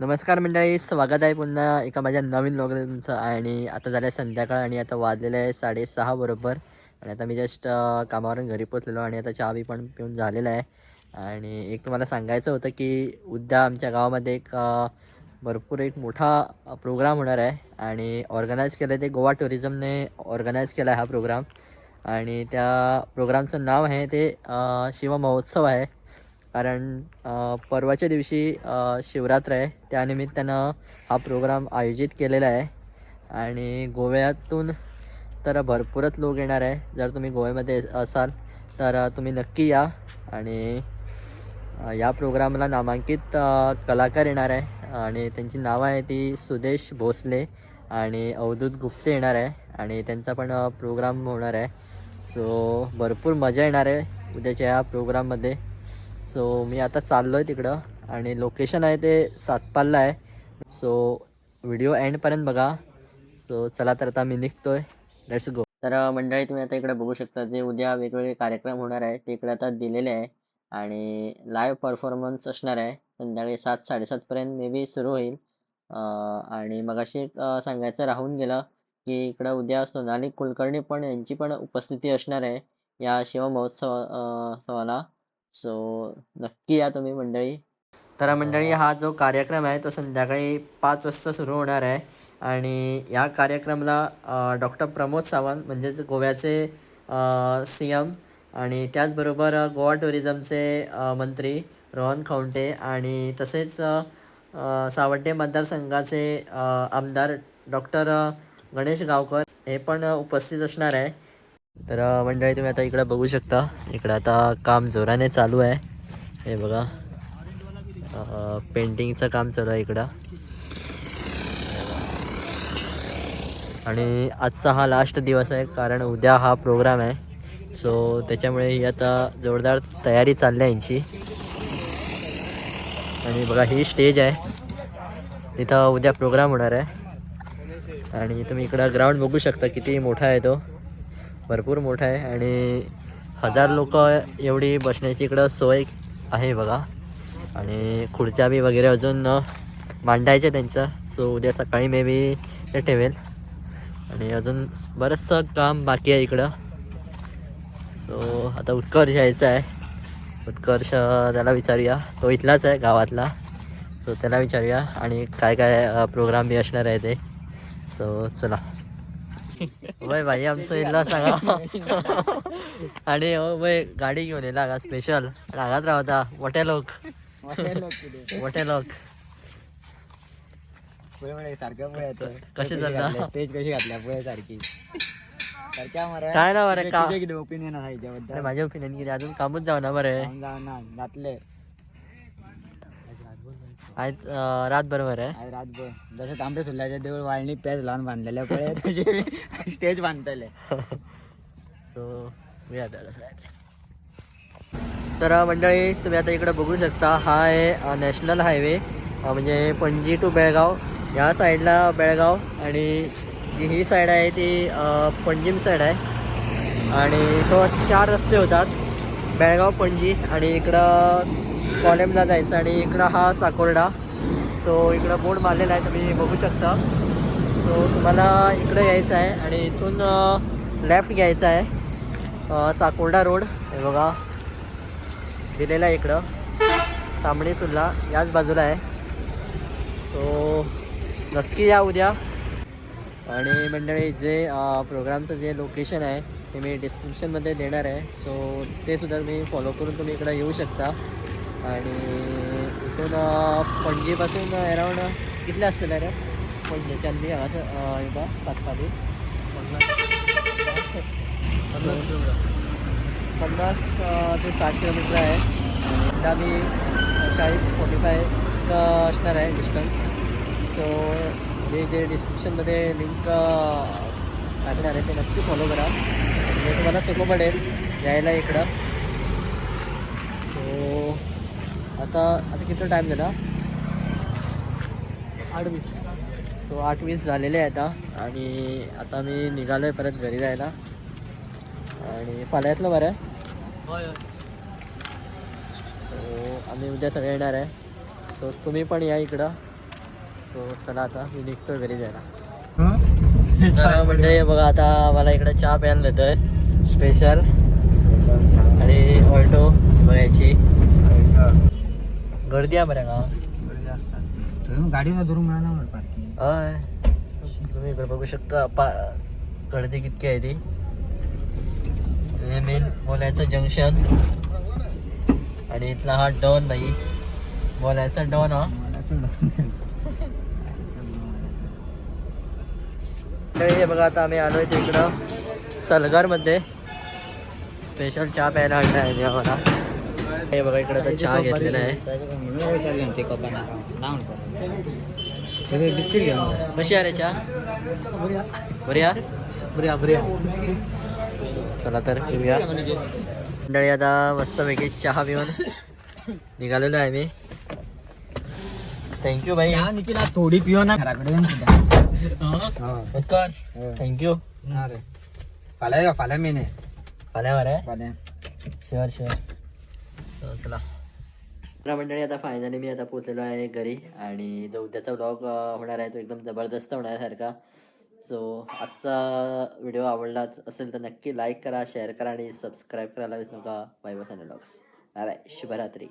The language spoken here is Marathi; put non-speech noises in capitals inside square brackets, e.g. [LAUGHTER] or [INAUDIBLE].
नमस्कार मंडळी स्वागत आहे पुन्हा एका माझ्या नवीन लोकांचं तुमचं आणि आता झालं आहे संध्याकाळ आणि आता वाजलेलं आहे साडेसहा बरोबर. आणि आता मी जस्ट कामावरून घरी पोचलेलो आणि आता चहा बी पण पिऊन झालेला आहे. आणि एक तुम्हाला सांगायचं होतं की उद्या आमच्या गावामध्ये एक भरपूर एक मोठा प्रोग्राम होणार आहे. आणि ऑर्गनाईज केलं आहे ते गोवा टुरिझमने ऑर्गनाईज केला आहे हा प्रोग्राम आणि त्या प्रोग्रामचं नाव आहे ते शिवमहोत्सव आहे. कारण परवाच्या दिवशी शिवरात्र आहे. त्यानिमित्तानं हा प्रोग्राम आयोजित केलेला आहे. आणि गोव्यातून तर भरपूरच लोक येणार आहे. जर तुम्ही गोव्यामध्ये असाल तर तुम्ही नक्की या. आणि या प्रोग्रामला नामांकित कलाकार येणार आहे. आणि त्यांची नावं आहे ती सुदेश भोसले आणि अवधूत गुप्ते येणार आहे. आणि त्यांचा पण प्रोग्राम होणार आहे. सो भरपूर मजा येणार आहे उद्याच्या या प्रोग्राममध्ये. सो मी आता चाललो आहे तिकडं आणि लोकेशन आहे ते सातपालला आहे. सो व्हिडिओ एंडपर्यंत बघा. सो चला तर आता मी निघतो आहे लेट्स गो तर मंडळी तुम्ही आता इकडे बघू शकता जे उद्या वेगवेगळे कार्यक्रम होणार आहे ते इकडे आता दिलेले आहे. आणि लाईव्ह परफॉर्मन्स असणार आहे. संध्याकाळी सात साडेसातपर्यंत मे बी सुरू होईल. आणि मगाशी एक, सांगायचं राहून गेलं की इकडं उद्या सोनाली कुलकर्णी पण यांची पण उपस्थिती असणार आहे या शिवमहोत्सव सवाला. उत्सवाला सो नक्की या तुम्ही मंडळी. तर मंडळी हा जो कार्यक्रम आहे तो संध्याकाळी पाच वाजता सुरू होणार आहे. आणि या कार्यक्रमाला डॉक्टर प्रमोद सावंत म्हणजेच गोव्याचे सी एम आणि त्याचबरोबर गोवा टुरिझमचे मंत्री रोहन खवंटे आणि तसेच सावड्डे मतदारसंघाचे आमदार डॉक्टर गणेश गावकर हे पण उपस्थित असणार आहे. तर मंडळी तुम्ही आता इकडं बघू शकता. इकडं आता काम जोराने चालू आहे. हे बघा. पेंटिंगचं काम चालू आहे इकडं. आणि आजचा हा लास्ट दिवस आहे कारण उद्या हा प्रोग्राम आहे. सो त्याच्यामुळे ही आता जोरदार तयारी चालली आहे यांची. आणि बघा ही स्टेज आहे. तिथं उद्या प्रोग्राम होणार आहे. आणि तुम्ही इकडं ग्राउंड बघू शकता किती मोठा आहे तो. भरपूर मोठा आहे आणि हजार लोक एवढी बसण्याची इकडं सोय आहे बघा. आणि खुर्च्या बी वगैरे अजून मांडायचे त्यांचं. सो उद्या सकाळी मे बी ते ठेवेल. आणि अजून बरंचसं काम बाकी आहे इकडं. सो आता उत्कर्ष यायचा आहे. उत्कर्ष त्याला विचारूया. तो इथलाच आहे गावातला. सो त्याला विचारूया आणि काय काय प्रोग्राम बी असणार आहे ते. सो चला. वय भाई आमचं इथला सांगा. [LAUGHS] आणि हो वय गाडी घेऊन येला का स्पेशल रागात राहता मोठे लोक. मोठे लोक सारखं पुढे येतं कशी चालला स्टेज कशी घातल्या पुढे सारखी. काय ना बरं किती ओपिनियन याच्याबद्दल माझ्या ओपिनियन किती? अजून कामच जाऊ ना बरं. जाऊन जाऊन ना घातले आज अं, रात बरोबर आहे. आज रातभर. जसं तांबे सुल्ल्याच्या देऊळ वाळणी पेज लावून बांधलेल्या पुढे. [LAUGHS] तुझे स्टेज बांधतले सो मी आता. तर मंडळी तुम्ही आता इकडे बघू शकता हा आहे नॅशनल हायवे म्हणजे पणजी टू बेळगाव. या साईडला बेळगाव आणि जी ही साईड आहे ती पणजीम साईड आहे. आणि तो चार रस्ते होतात बेळगाव पणजी आणि इकडं कॉलेमला जायचं आणि इकडं हा साकोर्डा. सो इकडं बोर्ड मारलेला आहे तुम्ही बघू शकता. सो तुम्हाला इकडं यायचं आहे आणि इथून लेफ्ट घ्यायचं आहे. साकोर्डा रोड हे बघा. दिलेला आहे इकडं. तांबडी सुल्ला याच बाजूला आहे. सो नक्की या उद्या. आणि मंडळी जे प्रोग्रामचं जे लोकेशन आहे ते मी डिस्क्रिप्शनमध्ये देणार आहे. सो ते सुद्धा तुम्ही फॉलो करून तुम्ही इकडं येऊ शकता. आणि इथून पणजीपासून अराऊंड कितले असतील रे? पणजी चांदी हांगासर बा सातपाली पन्नास. पन्नास ते साठ किलोमीटर आहे. एकदा मी चाळीस फोर्टी फाय असणार आहे डिस्टन्स सो मी जे डिस्क्रिप्शनमध्ये लिंक टाकणार आहे ते नक्की फॉलो करा. म्हणजे तुम्हाला सोपं पडेल यायला इकडं. सो आता आता किती टाईम झाला? आठ वीस सो आठ वीस झालेले आहे आता आणि आता मी निघालो आहे परत घरी जायला. आणि फाल्यातलं बरं सो आम्ही उद्या सगळे येणार आहे. सो तुम्ही पण या इकडं. सो चला आता मी निघतोय घरी जायला. म्हणजे बघा आता मला इकडे चहा प्यायला देतोय. स्पेशल आणि ऑल्टो बघायची. गर्दी आहे बरं का? तुम्ही गाडीला धरून पार्किंग होय. तुम्ही इकडे बघू शकता पा गर्दी कितकी आहे ती. हे मेन बोलायचं जंक्शन आणि इथला हा डॉन नाही बोलायचा डॉन हा. तर हे बघा आता आम्ही आलोय तिकडं सलगरमध्ये. स्पेशल चहा प्यायला आणलं आहे आम्हाला. हे बघा इकडं आता चहा घेतलेला आहे. ते कपाना बिस्किट घ्या कशी आहे रे चहा? बरी आहे? बऱ्या बऱ्या चला तर मंडळी आता मस्तपैकी चहा पिऊन निघालेलो आहे मी. थँक्यू भाई या निखिला थोडी पिओ ना. घराकडे येऊन सुद्धा. उत्कर्ष. थँक्यू अरे फाल्या फाल्या मेन आहे. पाण्यावर आहे? फाल्या. शुअर शुअर चला. मंडळी आता फायनली मी आता पोचलेलो आहे घरी आणि जो उद्याचा व्लॉग होणार आहे तो एकदम जबरदस्त होणार आहे सारखा सो आजचा व्हिडिओ आवडलाच असेल तर नक्की लाईक करा शेअर करा आणि सबस्क्राईब करायला विसरू नका. Bye bye vlogs bye bye शुभरात्री.